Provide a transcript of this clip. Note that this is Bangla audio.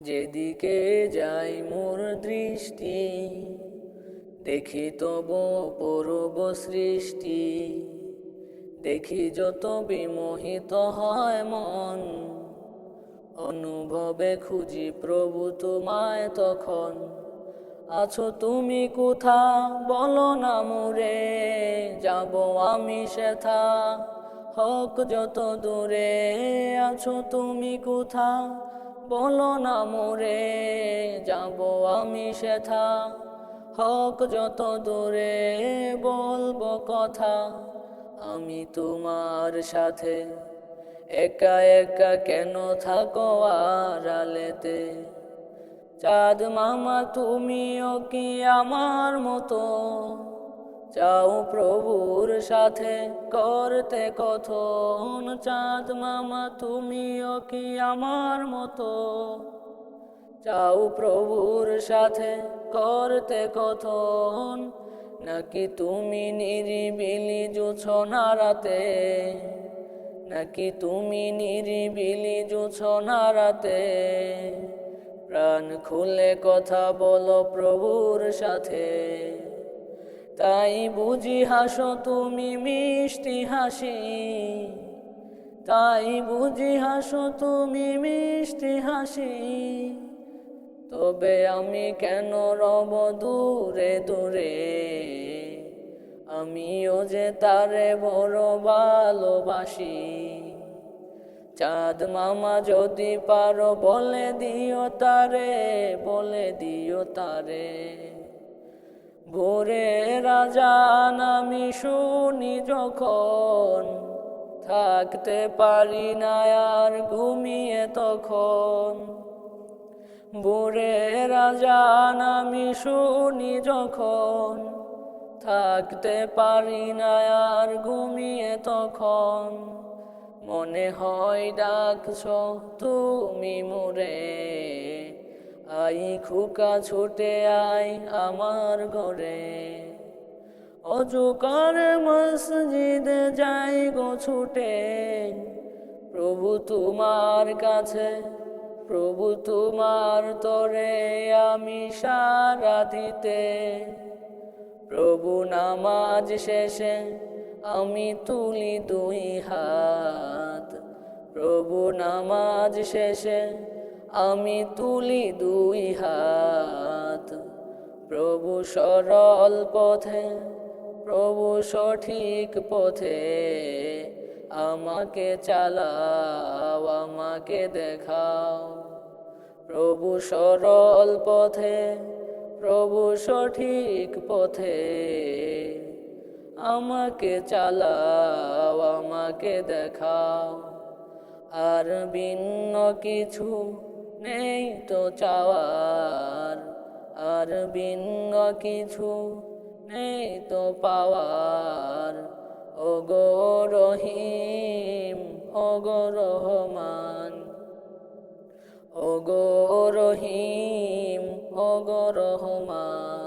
যেদিকে যাই মোর দৃষ্টি, দেখি তব পূর্ব সৃষ্টি। দেখি যত বিমোহিত হয় মন, অনুভবে খুঁজি প্রভু তোমায় তখন। আছো তুমি কোথা? বলো না মুরে, যাব আমি সেথা। হক যত দূরে, আছো তুমি কোথা? বলো না মোরে, যাব আমি সেথা। হোক যত দূরে বলব কথা, আমি তোমার সাথে। একা একা কেন থাকো আড়ালেতে? চাঁদ মামা, তুমিও কি আমার মতো? চাও প্রভুর সাথে করতে কথন চাঁদ মামা, তুমিও কি আমার মতো? চাও প্রভুর সাথে করতে কথন, নাকি তুমি নিরিবিলি জুছ না রাতে নাকি তুমি নিরিবিলি জুছ না রাতে প্রাণ খুলে কথা বলো প্রভুর সাথে। তাই বুঝি হাসো তুমি মিষ্টি হাসি। তাই বুঝি হাসো তুমি মিষ্টি হাসি। তবে আমি কেন রব দূরে দূরে? আমিও যে তারে বড় ভালোবাসি। চাঁদ মামা যদি পারো বলে দিও তারে, বলে দিও তারে। ভোরে রাজান আমি শুনি যখন, থাকতে পারি না আর ঘুমিয়ে তখন। ভোরে রাজান আমি শুনি যখন, থাকতে পারি না আর ঘুমিয়ে তখন। মনে হয় ডাকছ তুমি মোরে আই খুকা ছুটে আই আমার ঘরে। অজুকার মসজিদে যাই গো ছুটে। প্রভু তোমার কাছে, প্রভু তোমার তরে আমি সারা দিতে। প্রভু নামাজ শেষে আমি তুলি দুই হাত। প্রভু নামাজ শেষে আমি তুলি দুই হাত। প্রভু সরল পথে, প্রভু সঠিক পথে। আমাকে চালাও, আমাকে দেখাও। প্রভু সরল পথে, প্রভু সঠিক পথে। আমাকে চালাও, আমাকে দেখাও। আর ভিন্ন কিছু নেই তো চাওয়ার আর বিঙ্গ কিছু নেই তো পাওয়ার। ও গো রহিম ও গো রহমান ও গো রহিম ও গো রহমান।